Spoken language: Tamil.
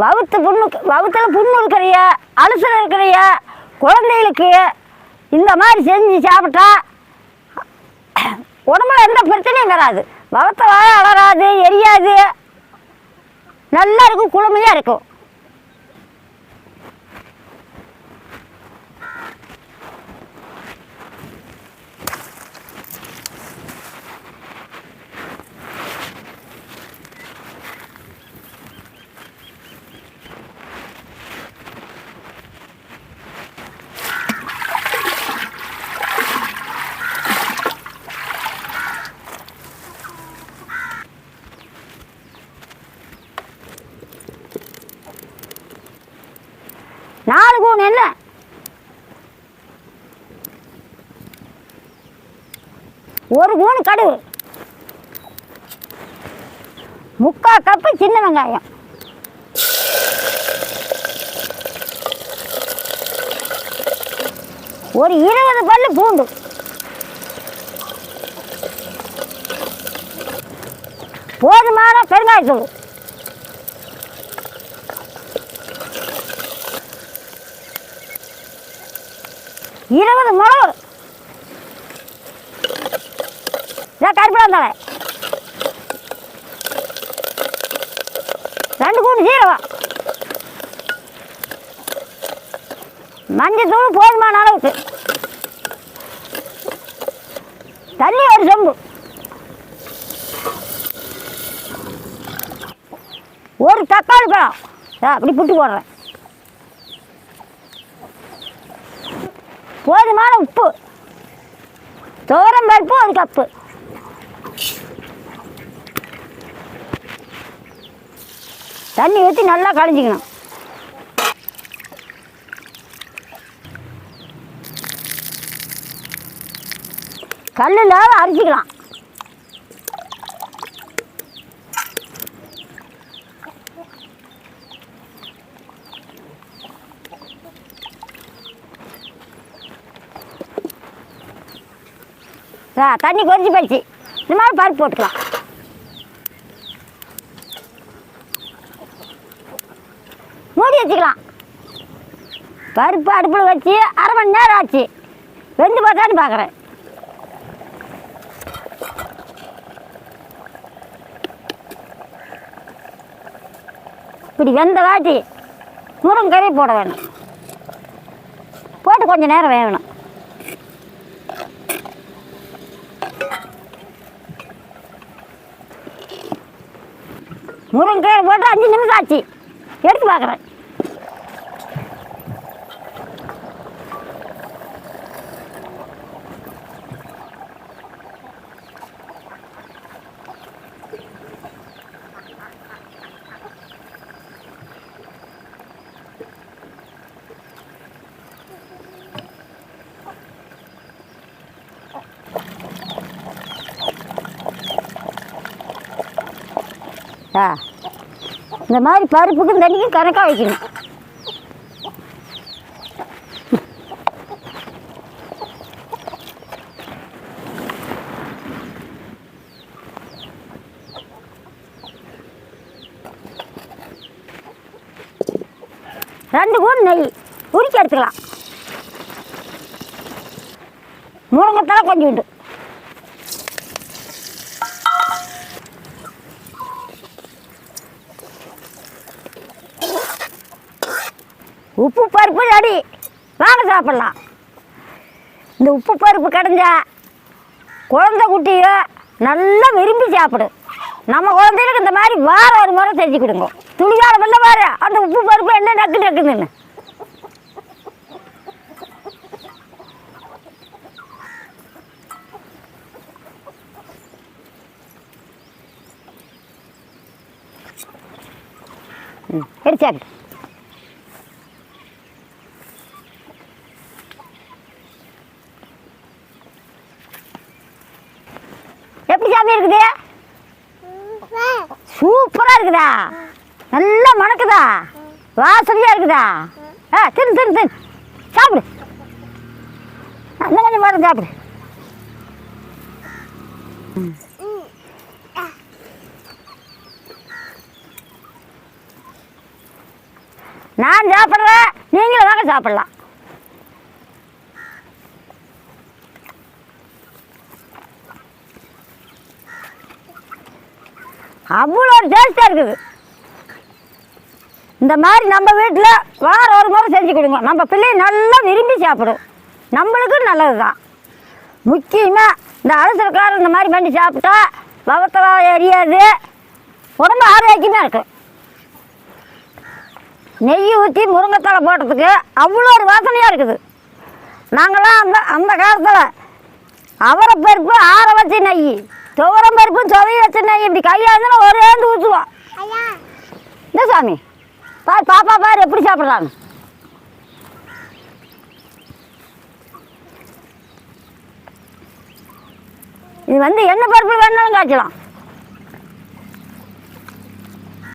வவுத்து புண்ணு வவுத்தில் புண்ணு இருக்கிறிய அலசல் இருக்கிறிய குழந்தைகளுக்கு இந்த மாதிரி செஞ்சு சாப்பிட்டா உடம்புல எந்த பிரச்சனையும் வராது. வவத்தை வாழ அலறாது எரியாது. நல்லா இருக்கும் குளுமையாக இருக்கும். நாலு கூன் என்ன? ஒரு கூணு கடுகு. முக்கா கப்பு சின்ன வெங்காயம். ஒரு இருபது பல்லு பூண்டு. போதுமான பெருங்காயத்தூள். இருபது மிளகு இதான் கருப்பிலாந்தாಳೆ ரெண்டு கூண்டு சீரகம். மஞ்சள் தூள் போதுமான அளவுக்கு. தண்ணி ஒரு சொம்பு. ஒரு தக்காளி பழம். அப்படி புட்டு போடுறேன். போதுமான உப்பு. துவரம் பருப்பு ஒரு கப்பு. தண்ணி ஊற்றி நல்லா கழிஞ்சிக்கணும் கல்லில் அரைச்சிக்கலாம் தண்ணி கொதிச்சு போயிடுச்சு. இந்த மாதிரி பருப்பு போட்டுக்கலாம். மூடி வச்சுக்கலாம். பருப்பு அடுப்பில் வச்சு அரை மணி நேரம் ஆச்சு. வெந்து பார்த்தான்னு பார்க்குறேன். இப்படி வெந்த வாட்டி முருங்கறி போட வேணும். போட்டு கொஞ்சம் நேரம் வேகணும். முருங்கை போட்டு அஞ்சு நிமிஷம் ஆச்சு. எடுத்து பார்க்குறேன். ஆ. இந்த மாதிரி பருப்புக்கும் தண்ணிக்கும் கணக்காக வைக்கணும். ரெண்டு கூண்டு நெய் உரிக்க எடுத்துக்கலாம். முருங்கத்தலை கொஞ்சம் உண்டு உப்பு பருப்பு அடி. வாங்க சாப்பிட்லாம். இந்த உப்பு பருப்பு கிடைஞ்சா குழந்தை குட்டியோ நல்லா விரும்பி சாப்பிடும் நம்ம குழந்தைகளுக்கு இந்த மாதிரி வாரம் ஒரு முறை செஞ்சு கொடுங்க. துணிகாலம் இல்லை பாரு அந்த உப்பு பருப்பு என்ன நக்கு நக்குதுன்னு ம் எடுத்தாக்கிட்டு எப்படி சாமி இருக்குது சூப்பரா இருக்குதா? நல்லா மணக்குதா? வாசனையா இருக்குதா? ஆ திரு திரு திரு சாப்பிடு. நல்ல கொஞ்சம் பாருங்க சாப்பிடு. நான் சாப்பிட்றேன் நீங்களும் வாங்க சாப்பிட்லாம். அவ்வளோ ஒரு டேஸ்ட்டாக இருக்குது. இந்த மாதிரி நம்ம வீட்டில் வாரம் ஒரு முறை செஞ்சு கொடுங்க. நம்ம பிள்ளைங்க நல்லா விரும்பி சாப்பிடும். நம்மளுக்கும் நல்லது தான் முக்கியமாக இந்த அலசல்காரம் இந்த மாதிரி பண்ணி சாப்பிட்டா வவத்தலாம் எரியாது. உடம்பு ஆரோக்கியமாக இருக்கும். நெய் ஊற்றி முருங்கைத்தலை போட்டதுக்கு அவ்வளோ ஒரு வாசனையாக இருக்குது. நாங்களாம் அந்த அந்த காலத்தில் அவரை பருப்பு ஆற வச்சு நெய். துவரம் பருப்பு துவைய வச்ச நெய் இப்படி கையாந்துனா ஒரேந்து ஊற்றுவோம் இந்த சாமி? பாரு பாப்பா பாரு எப்படி சாப்பிட்றாங்க இது வந்து என்ன பருப்பு வேணாலும் காய்ச்சலாம்